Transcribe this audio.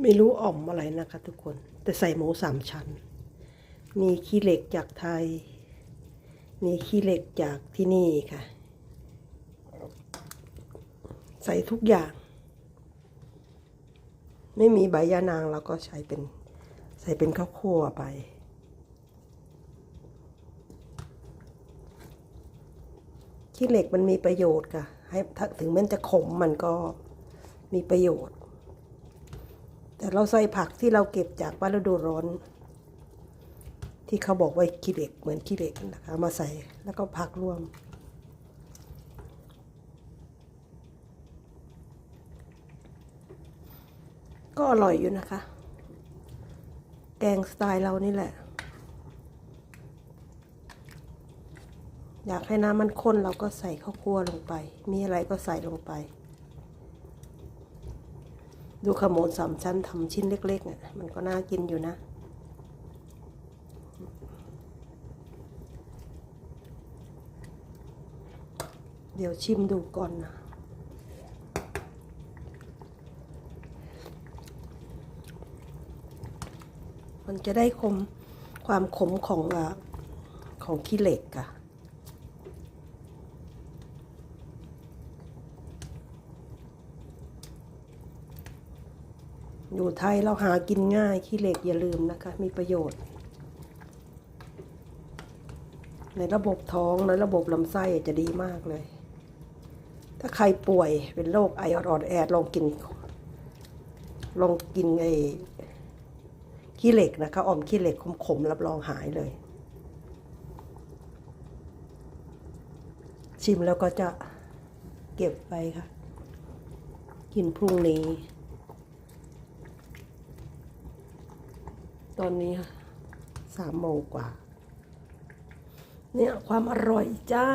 ไม่รู้อ่อมอะไรนะคะทุกคน แต่ใส่หมูสามชั้น มีขี้เหล็กจากไทย มีขี้เหล็กจากที่นี่ค่ะ ใส่ทุกอย่าง ไม่มีใบยานางเราก็ใช้เป็นใส่เป็นข้าวคั่วไปขี้เหล็กมันมีประโยชน์ค่ะ ให้ถึงมันจะขมมันก็มีประโยชน์ แต่เราใส่ผักที่เราเก็บจากบ้านฤดูร้อน ที่เขาบอกว่าขี้เหล็กเหมือนขี้เหล็กนะคะมาใส่แล้วก็ผักรวม ก็อร่อยอยู่นะคะ แกงสไตล์เรานี่แหละ อยากให้น้ำมันข้นเราก็ใส่ข้าวคั่วลงไป มีอะไรก็ใส่ลงไป ดูขโมนสามชั้นทำชิ้นเล็กๆเนี่ยมันก็น่ากินอยู่นะ เดี๋ยวชิมดูก่อนนะมันจะได้คมความขมของอาของขี้เหล็กอะ อยู่ไทยเราหากินง่ายขี้เหล็กอย่าลืมนะคะ มีประโยชน์ ในระบบท้องในระบบลำไส้จะดีมากเลย ถ้าใครป่วยเป็นโรคไอออดแอดลองกิน ลองกินไอ้ขี้เหล็กนะคะออมขี้เหล็กขมๆรับรองหายเลย ชิมแล้วก็จะเก็บไปค่ะ กินพรุ่งนี้ ตอนนี้ค่ะสามโมงกว่า เนี่ยความอร่อยจ้า